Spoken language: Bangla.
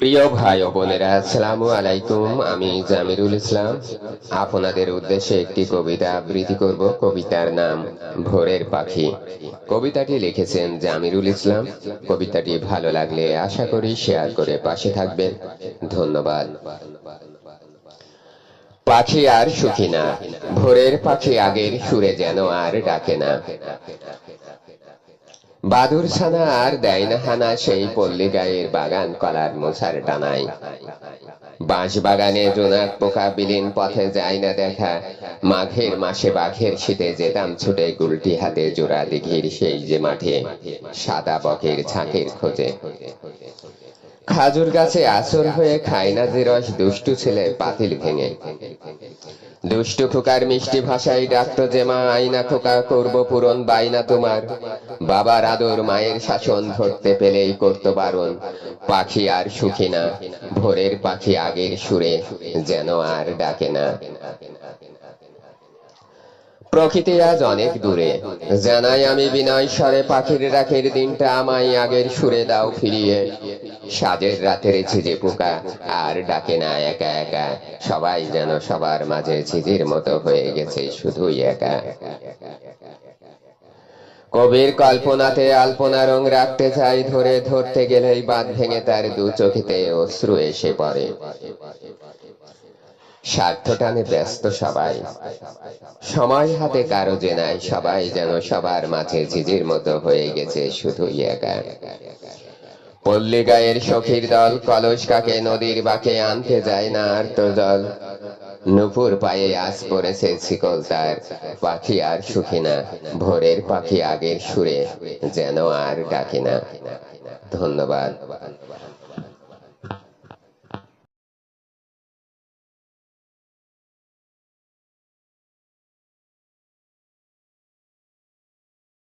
প্রিয় ভাই ও বোনেরা, আসসালামু আলাইকুম। আমি জামিরুল ইসলাম। আপনাদের উদ্দেশ্যে একটি কবিতা আবৃত্তি করব। কবিতার নাম, ভোরের পাখি। কবিতাটি লিখেছেন জামিরুল ইসলাম। কবিতাটি ভালো লাগলে আশা করি শেয়ার করে পাশে থাকবেন। ধন্যবাদ। পাখি আর সুখী না। ভোরের পাখি আগের সুরে যেন আর ডাকে না। বাদুর ছানা আর দেয় না হানা সেই পল্লী গায়ের বাগান কলার মোছার টানায় বাঁশ বাগানে জোনাক পোকা বিলীন পথে যায় না দেখা। মাঘের মাসে বাঘের শীতে যেতাম ছুটে, গুলটি হাতে জোড়া দিঘির সেই যে মাঠে, সাদা বকের ঝাঁকের খোঁজে। খাজুর গাছে আসর হয়ে খায় না যে রস দুষ্টু ছেলে পাতিল ভেঙে। দুষ্টু খোকার মিষ্টি ভাষায় ডাকতো যে মা আইনা খোকা করব পূরণ বাইনা তোমার। বাবার আদর মায়ের শাসন ধরতে পেলেই করতো বারণ। পাখি আর সুখী না, ভোরের পাখি আগের সুরে যেন আর ডাকে না। প্রকৃতি আজ অনেক দূরে, জানাই আমি বিনয় স্বরে, পাখির রাখের দিনটা আমায় আগের সুরে দাও ফিরিয়ে। সাজের রাতের ঝিঝে পোকা আর ডাকে না একা একা, সবাই যেন সবার মাঝে ঝিঝির মতো হয়ে গেছে শুধুই একা। কবির কল্পনাতে আলপনা রং রাখতে চাই, ধরে ধরতে গেলেই বাঁধ ভেঙে তার দু চোখেতে অশ্রু এসে পড়ে। স্বার্থ টানে ব্যস্ত সবাই। সময় হাতে কারও যে নাই, সবাই যেন সবার মাঝে ঝিঝির মতো হয়ে গেছে শুধুই একা। পল্লী গায়ের সখীর দল, কলস কাকে, নদীর বাঁকে আনতে যায় না আর তো জল নুপুর পায়ে আজ পড়েছে শিকল তার পাখি আর সুখী না ভোরের পাখি আগের সুরে যেন আর ডাকে না ধন্যবাদ